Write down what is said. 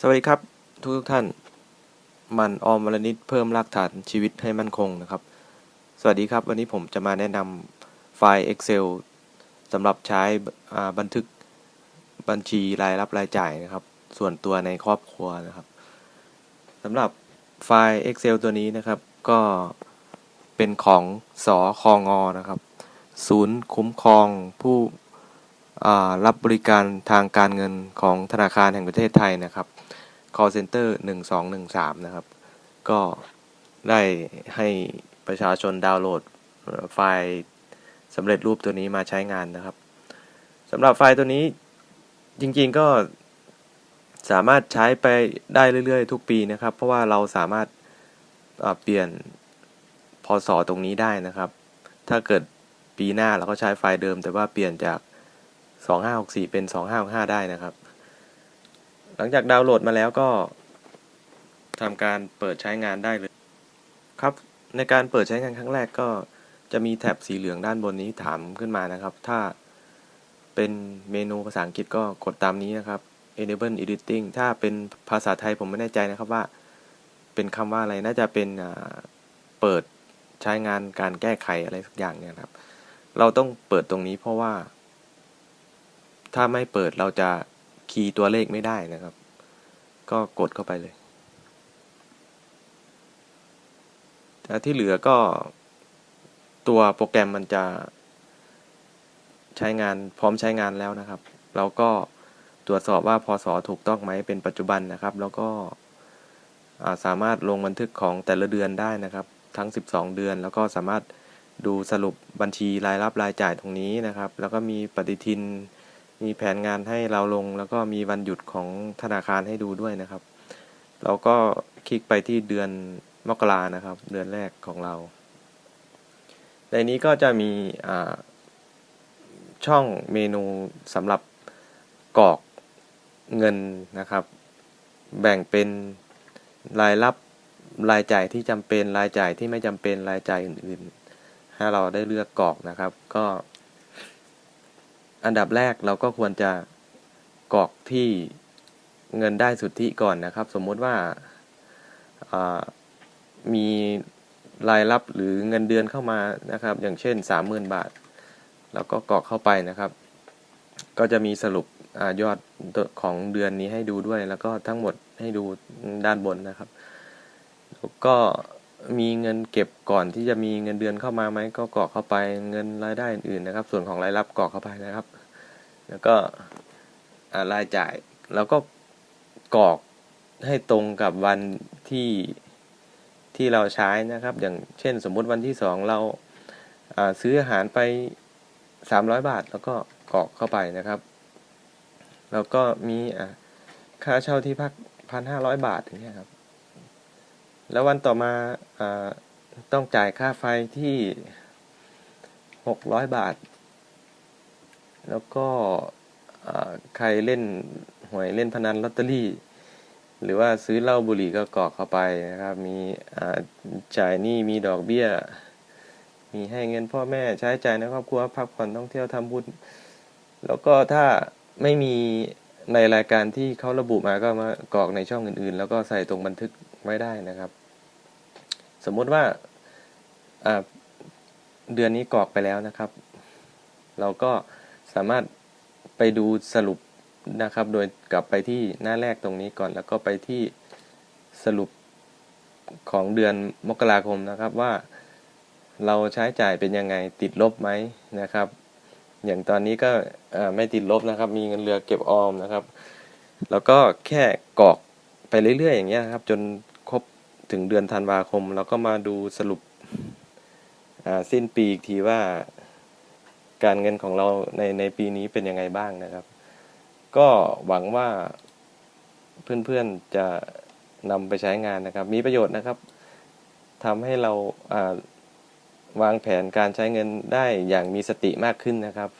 สวัสดีครับทุกทุกท่าน มันออมวลนิดเพิ่มรากฐานชีวิตให้มั่นคงนะครับ สวัสดีครับ วันนี้ผมจะมาแนะนำไฟล์ Excel สำหรับใช้บันทึกบัญชีรายรับรายจ่ายนะครับ ส่วนตัวในครอบครัวนะครับสำหรับไฟล์ Excel ตัวนี้นะครับ ก็เป็นของสอคองอนะครับ ศูนย์คุ้มครองผู้รับบริการทางการเงินของธนาคารแห่งประเทศไทยนะครับ call center 1213 นะครับ ก็ได้ให้ประชาชนดาวน์โหลดไฟล์สำเร็จรูปตัวนี้มาใช้งานนะครับสำหรับไฟล์ตัวนี้จริงๆก็สามารถใช้ไปได้เรื่อยๆ ทุกปีนะครับ เพราะว่าเราสามารถเอ่อเปลี่ยนพศตรงนี้ได้นะครับ ถ้าเกิดปีหน้าเราก็ใช้ไฟล์เดิม แต่ว่าเปลี่ยนจาก 2564 เป็น 2565 ได้นะครับ หลังจากดาวน์โหลดมาแล้วก็ทำการเปิดใช้งานได้เลย ครับ ในการเปิดใช้งานครั้งแรกก็จะมีแถบสีเหลืองด้านบนนี้ถามขึ้นมานะครับ ถ้าเป็นเมนูภาษาอังกฤษก็กดตามนี้นะครับ enable editing ถ้าเป็นภาษาไทยผมไม่แน่ใจนะครับว่า เป็นคำว่าอะไรน่าจะเป็นเปิดใช้งานการแก้ไขอะไรสักอย่างเนี่ยครับ เราต้องเปิดตรงนี้เพราะว่า ถ้าไม่เปิดเราจะ คีย์ตัวเลขไม่ได้นะครับ ก็กดเข้าไปเลยแต่ที่เหลือก็ตัวโปรแกรมมันจะใช้งานพร้อมใช้งานแล้วนะครับ เราก็ตรวจสอบว่าพศถูกต้องไหมเป็นปัจจุบันนะครับ แล้วก็สามารถลงบันทึกของแต่ละเดือนได้นะครับ ทั้ง 12 เดือน แล้วก็สามารถดูสรุปบัญชีรายรับรายจ่ายตรงนี้นะครับ แล้วก็มีปฏิทิน มีแผนงานให้เราลง แล้วก็มีวันหยุดของธนาคารให้ดูด้วยนะครับ เราก็คลิกไปที่เดือนมกรานะครับ เดือนแรกของเรา ในนี้ก็จะมีช่องเมนูสำหรับกรอกเงินนะครับ แบ่งเป็นรายรับรายจ่ายที่จำเป็นรายจ่ายที่ไม่จำเป็นรายจ่ายอื่นๆ ให้เราได้เลือกกรอกนะครับ ก็ อันดับแรกเราก็ควรจะกรอกที่เงินได้สุทธิก่อนนะครับ สมมติว่ามีรายรับหรือเงินเดือนเข้ามานะครับ อย่างเช่น 30,000 บาทเราก็กรอกเข้าไปนะครับ ก็จะมีสรุปอยอดของเดือนนี้ให้ดูด้วย แล้วก็ทั้งหมดให้ดูด้านบนนะครับ ก็ มีเงินเก็บก่อนที่จะมีเงินเดือนเข้ามาไหมก็กรอกเข้าไปเงินรายได้อื่นๆนะครับ ส่วนของรายรับกรอกเข้าไปนะครับ แล้วก็รายจ่ายแล้วก็กรอกให้ตรงกับวันที่ที่เราใช้นะครับ อย่างเช่นสมมุติวันที่สองเราซื้ออาหารไปสามร้อยบาท แล้วก็กรอกเข้าไปนะครับ แล้วก็มีค่าเช่าที่พักพันห้าร้อยบาทอย่างเงี้ยครับ แล้ววันต่อมาอาต้องจ่ายค่าไฟที่หกร้อยบาท แล้วก็ใครเล่นหวยเล่นพนันลอตเตอรี่ หรือว่าซื้อเหล้าบุหรี่ก็กรอกเข้าไปนะครับ มีจ่ายหนี้มีดอกเบี้ย มีให้เงินพ่อแม่ใช้จ่ายในครอบครัวพักผ่อนท่องเที่ยวทำบุญ แล้วก็ถ้าไม่มีในรายการที่เขาระบุมาก็มากรอกในช่องอื่นๆ แล้วก็ใส่ตรงบันทึก ไว้ได้นะครับ สมมุติว่าเดือนนี้กรอกไปแล้วนะครับ เราก็สามารถไปดูสรุปนะครับ โดยกลับไปที่หน้าแรกตรงนี้ก่อน แล้วก็ไปที่สรุปของเดือนมกราคมนะครับว่าเราใช้จ่ายเป็นยังไงติดลบไหมนะครับ อย่างตอนนี้ก็ไม่ติดลบนะครับ มีเงินเหลือเก็บออมนะครับ แล้วก็แค่กรอกไปเรื่อยๆ อย่างเงี้ยนะครับ จน ถึงเดือนธันวาคมแล้วก็มาดูสรุปสิ้นปีอีกทีว่าการเงินของเราในในปีนี้เป็นยังไงบ้างนะครับ ก็หวังว่าเพื่อนๆจะนำไปใช้งานนะครับ มีประโยชน์นะครับทำให้เราาวางแผนการใช้เงินได้อย่างมีสติมากขึ้นนะครับ